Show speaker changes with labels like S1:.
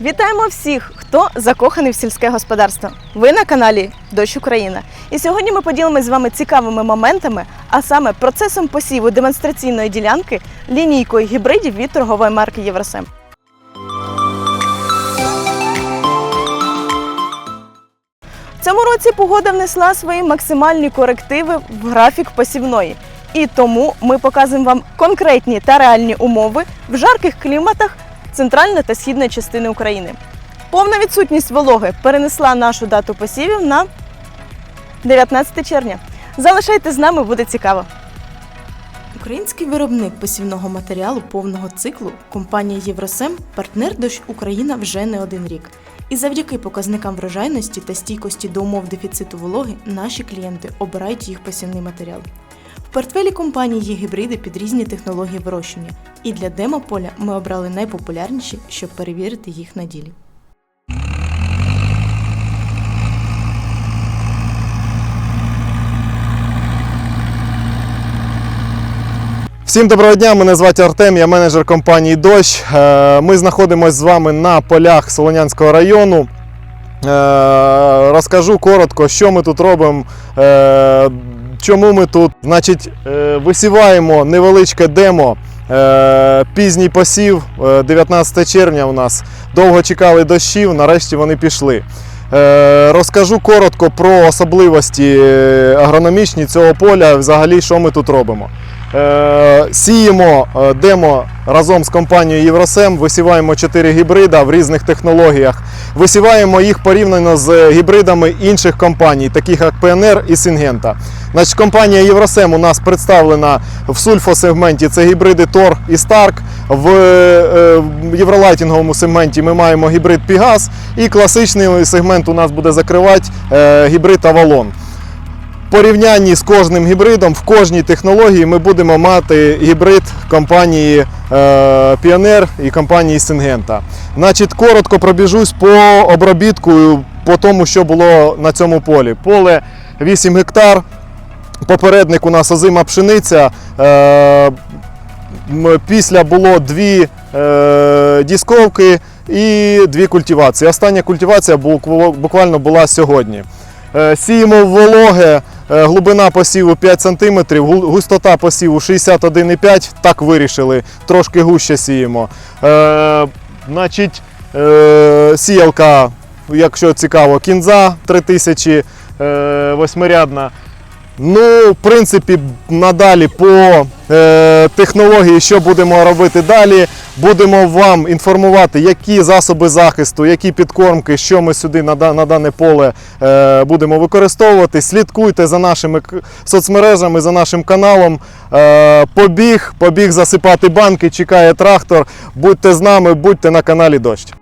S1: Вітаємо всіх, хто закоханий в сільське господарство. Ви на каналі Дощ Україна. І сьогодні ми поділимось з вами цікавими моментами, а саме процесом посіву демонстраційної ділянки лінійкою гібридів від торгової марки Євросем. В цьому році погода внесла свої максимальні корективи в графік посівної. І тому ми показуємо вам конкретні та реальні умови в жарких кліматах центральної та східної частини України. Повна відсутність вологи перенесла нашу дату посівів на 19 червня. Залишайтесь з нами, буде цікаво. Український виробник посівного матеріалу повного циклу компанія Євросем партнер Дощ Україна вже не один рік. І завдяки показникам врожайності та стійкості до умов дефіциту вологи наші клієнти обирають їх посівний матеріал. Портфелі компанії є гібриди під різні технології вирощення, і для демополя ми обрали найпопулярніші, щоб перевірити їх на ділі.
S2: Всім доброго дня, мене звати Артем, я менеджер компанії Дощ. Е, Ми знаходимося з вами на полях Солонянського району. Е, Розкажу коротко, що ми тут робимо, е, чому ми тут. Значить, е, висіваємо невеличке демо. е, Пізній посів, е, 19 червня у нас. Довго чекали дощів, нарешті вони пішли. Е, Розкажу коротко про особливості е, агрономічні цього поля, взагалі, що ми тут робимо. Е, Сіємо е, демо разом з компанією Євросем, висіваємо 4 гібрида в різних технологіях. Висіваємо їх порівняно з гібридами інших компаній, таких як ПНР і Сингента. Значить, компанія Євросем у нас представлена в сульфосегменті. Це гібриди Тор і Старк. В е, євролайтінговому сегменті ми маємо гібрид Пігас. І класичний сегмент у нас буде закривати е, гібрид Авалон порівнянні з кожним гібридом в кожній технології ми будемо мати гібрид компанії Pioneer і компанії Syngenta. Значить, коротко пробіжусь по обробітку, по тому, що було на цьому полі. Поле 8 гектар. Попередник у нас озима пшениця. Е, після було дві е, дісковки і дві культивації. Остання культивація буквально була сьогодні. Е, Сіємо в вологе, е, глибина посіву 5 см, густота посіву 61,5 так вирішили, трошки гуще сіємо. Е, значить, сіялка, якщо цікаво, кінза 3000 е, восьмирядна. Ну, в принципі, надалі по е, технології, що будемо робити далі, будемо вам інформувати, які засоби захисту, які підкормки, що ми сюди на, на дане поле е, будемо використовувати. Слідкуйте за нашими соцмережами, за нашим каналом. Е, побіг, побіг засипати банки, чекає трактор. Будьте з нами, будьте на каналі Дощ.